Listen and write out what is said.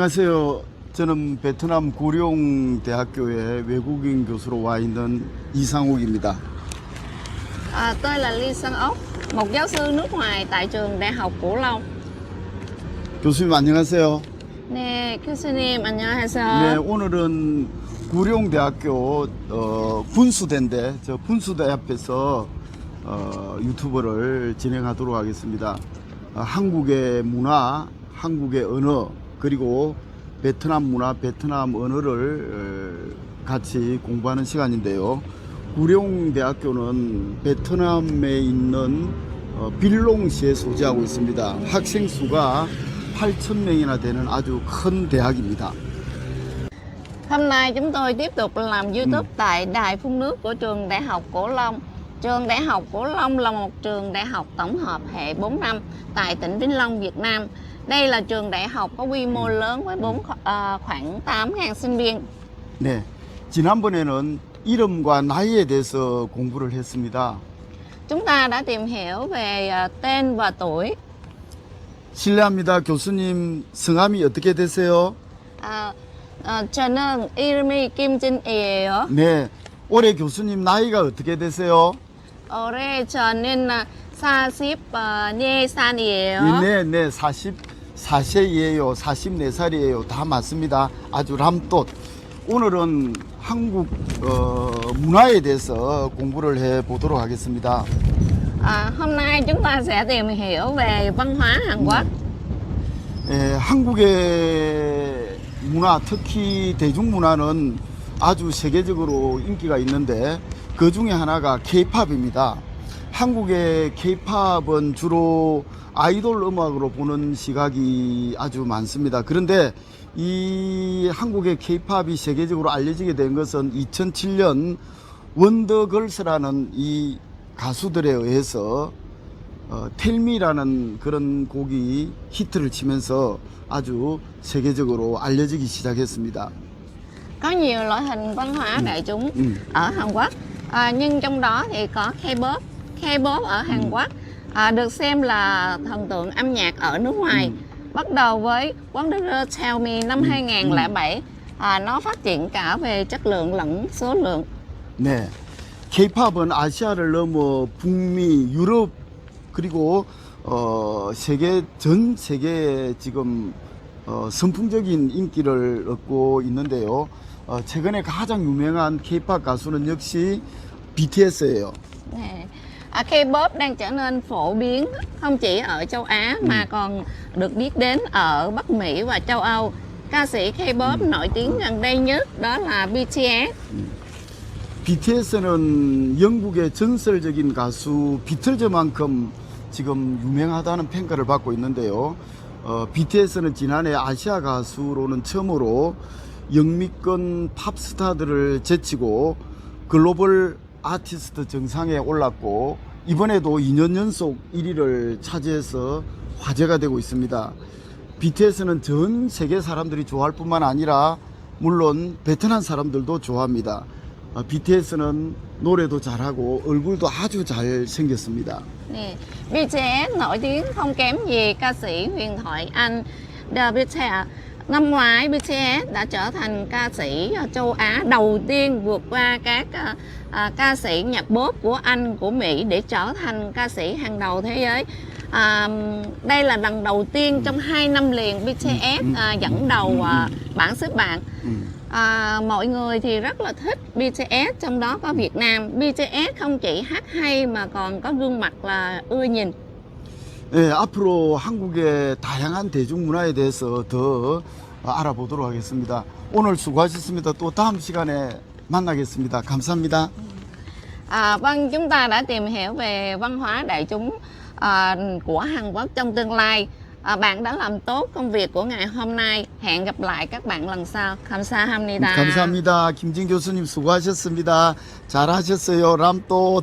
안녕하세요. 저는 베트남 고룡 대학교에 외국인 교수로 와 있는 이상욱입니다. À, tôi là Lee Sang ốc, một giáo sư nước ngoài tại trường Đại học Cửu Long. 교수님 안녕하세요. 네, 교수님 네, 안녕하세요. 오늘은 고룡 대학교 어, 분수대인데 저 분수대 앞에서 어, 유튜브를 진행하도록 하겠습니다. 어, 한국의 문화, 한국의 언어 그리고 베트남 문화, 베트남 언어를 어, 같이 공부하는 시간인데요. 구룡 대학교는 베트남에 있는 어, 빌롱시에 소재하고 있습니다. 학생 수가 8천 명이나 되는 아주 큰 대학입니다. Hôm nay chúng tôi tiếp tục làm YouTube Ừ. tại đài phun nước của trường Đại học Cửu Long. Trường Đại học Cửu Long là một trường đại học tổng hợp hệ 4 năm tại tỉnh Vĩnh Long, Việt Nam. Đây là trường đại học có quy mô lớn với bốn kho- ờ, khoảng 8.000 sinh viên. 네. 지난번에는 이름과 나이에 대해서 공부를 했습니다. Chúng ta đã tìm hiểu về tên và tuổi. 실례합니다. 교수님 성함이 어떻게 되세요? À, à, 저는 이름이 김진이에요. 네. 올해 교수님 나이가 어떻게 되세요? 올해 저는 44살이에요. 네, 네. 44세이에요. 44살이에요. 다 맞습니다. 아주 람돛. 오늘은 한국 어, 문화에 대해서 공부를 해 보도록 하겠습니다. À, hôm nay chúng ta sẽ tìm hiểu về văn hóa Hàn Quốc. 예, 한국의 문화, 특히 대중문화는 아주 세계적으로 인기가 있는데 그 중에 하나가 케이팝입니다. 한국의 케이팝은 주로 아이돌 음악으로 보는 시각이 아주 많습니다. 그런데 이 한국의 케이팝이 세계적으로 알려지게 된 것은 2007년 원더걸스라는 이 가수들에 의해서 어, 텔미라는 그런 곡이 히트를 치면서 아주 세계적으로 알려지기 시작했습니다. Có nhiều loại hình văn hóa đại chúng 음. ở Hàn Quốc. À, nhưng trong đó thì có K-pop. K-pop ở Hàn Quốc à, được xem là thần tượng âm nhạc ở nước ngoài. 음. Bắt đầu với Wonder Tell Me năm 2007. À, nó phát triển cả về chất lượng lẫn số lượng. 네. 케이팝은 아시아를 넘어 북미, 유럽 그리고 어, 세계 전 세계에 지금 어, 선풍적인 인기를 얻고 있는데요. 어, 최근에 가장 유명한 케이팝 가수는 역시 BTS예요. Nè. À, K-pop đang trở nên phổ biến không chỉ ở châu Á mà còn được biết đến ở Bắc Mỹ và châu Âu. Ca sĩ K-pop nổi tiếng gần đây nhất đó là BTS. BTS는 영국의 전설적인 가수 비틀즈만큼 지금 유명하다는 평가를 받고 있는데요. 어, BTS는 지난해 아시아 가수로는 처음으로 영미권 팝스타들을 제치고 글로벌 아티스트 정상에 올랐고 이번에도 2년 연속 1위를 차지해서 화제가 되고 있습니다. BTS는 전 세계 사람들이 좋아할 뿐만 아니라 물론 베트남 사람들도 좋아합니다. 어, BTS는 노래도 잘하고 얼굴도 아주 잘 생겼습니다. Nè. BTS nổi tiếng không kém gì ca sĩ huyền thoại Anh The BTS. Năm ngoái BTS đã trở thành ca sĩ ở châu Á đầu tiên vượt qua các à, à, ca sĩ nhạc pop của Anh, của Mỹ để trở thành ca sĩ hàng đầu thế giới. À, đây là lần đầu tiên trong 2 năm liền BTS à, dẫn đầu à, bảng xếp hạng. 음. À, mọi người thì rất là thích BTS trong đó có Việt Nam BTS không chỉ hát hay mà còn có gương mặt là ưa nhìn 네, 앞으로 한국의 다양한 대중문화에 대해서 더 알아보도록 하겠습니다. 오늘 수고하셨습니다. 또 다음 시간에 만나겠습니다. 감사합니다. à, vâng chúng ta đã tìm hiểu về văn hóa đại chúng à, của Hàn Quốc trong tương lai à, bạn đã làm tốt công việc của ngày hôm nay hẹn gặp lại các bạn lần sau 감사합니다 감사합니다. 김진 교수님 수고하셨습니다. 잘하셨어요. 람또.